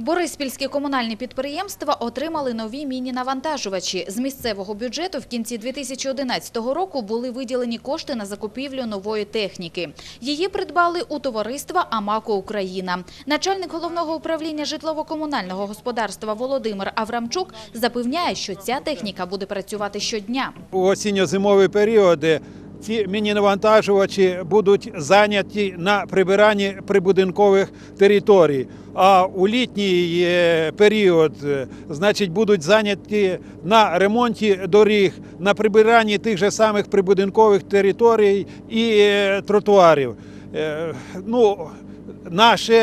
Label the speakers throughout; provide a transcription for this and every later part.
Speaker 1: Бориспільські комунальні підприємства отримали нові міні-навантажувачі. З місцевого бюджету в кінці 2011 року були виділені кошти на закупівлю нової техніки. Її придбали у товариства «Амако Україна». Начальник головного управління житлово-комунального господарства Володимир Аврамчук запевняє, що ця техніка буде працювати щодня.
Speaker 2: У осінньо-зимові періоди ці міні-навантажувачі будуть зайняті на прибиранні прибудинкових територій. А у літній період, е, значить, будуть зайняті на ремонті доріг, на прибиранні тих же самих прибудинкових територій і е, тротуарів. Е, Ну, Наше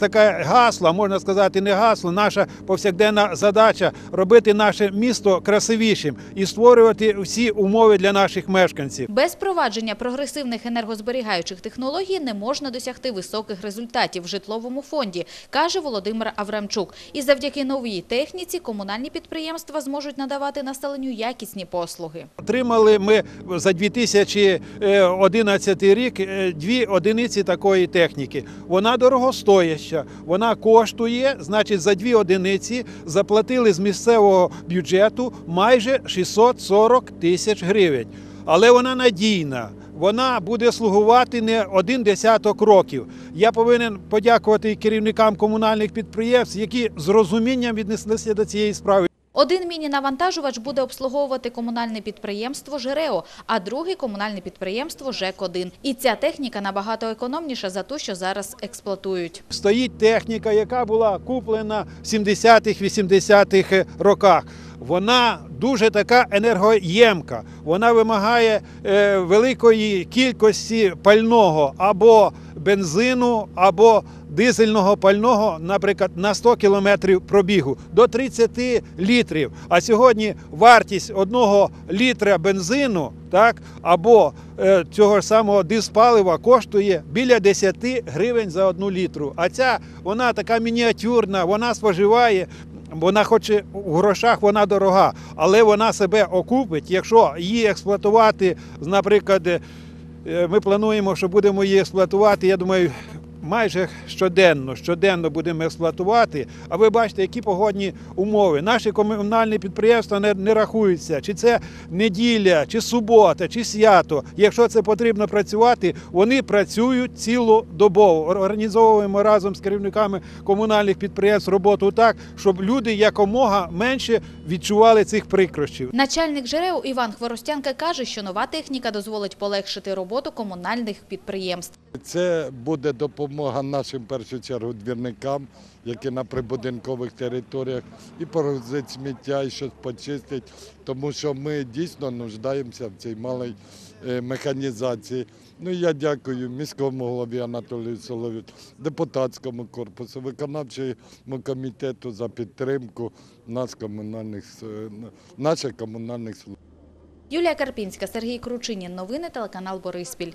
Speaker 2: таке гасло, можна сказати, не гасло, наша повсякденна задача робити наше місто красивішим і створювати всі умови для наших мешканців.
Speaker 1: Без провадження прогресивних енергозберігаючих технологій не можна досягти високих результатів в житловому фонді, каже Володимир Аврамчук. І завдяки новій техніці комунальні підприємства зможуть надавати населенню якісні послуги.
Speaker 2: Отримали ми за 2011 рік е, дві одиниці такої техніки. Вона дорогостояща, вона коштує, значить, за дві одиниці заплатили з місцевого бюджету майже 640 тисяч гривень. Але вона надійна. Вона буде слугувати не один десяток років. Я повинен подякувати керівникам комунальних підприємств, які з розумінням віднеслися до цієї справи.
Speaker 1: Один міні-навантажувач буде обслуговувати комунальне підприємство «Жерео», а другий – комунальне підприємство «ЖЕК-1». І ця техніка набагато економніша за ту, що зараз експлуатують.
Speaker 2: Стоїть техніка, яка була куплена в 70-х, 80-х роках. Вона дуже така енергоємка. Вона вимагає е, великої кількості пального або бензину, або дизельного пального, наприклад, на 100 кілометрів пробігу до 30 літрів. А сьогодні вартість одного літра бензину, так або е, цього ж самого диспалива коштує біля 10 гривень за одну літру. А ця вона така мініатюрна, вона споживає. Вона, хоч в грошах вона дорога, але вона себе окупить, якщо її експлуатувати, наприклад, е, ми плануємо, що будемо її експлуатувати, я думаю, майже щоденно, щоденно будемо експлуатувати. А ви бачите, які погодні умови. Наші комунальні підприємства не, не рахуються, чи це неділя, чи субота, чи свято. Якщо це потрібно працювати, вони працюють цілодобово. Організовуємо разом з керівниками комунальних підприємств роботу так, щоб люди якомога менше відчували цих прикрощів.
Speaker 1: Начальник ЖРЕО Іван Хворостянка каже, що нова техніка дозволить полегшити роботу комунальних підприємств.
Speaker 3: Це буде допомога нашим в першу чергу двірникам, які на прибудинкових територіях і погрузить сміття, і щось почистить, тому що ми дійсно нуждаємося в цій малій е, механізації. Ну я дякую міському голові Анатолію Солові, депутатському корпусу, виконавчому комітету за підтримку нас комунальних наших комунальних служб.
Speaker 1: Юлія Карпінська, Сергій Кручинін. Новини телеканал Бориспіль.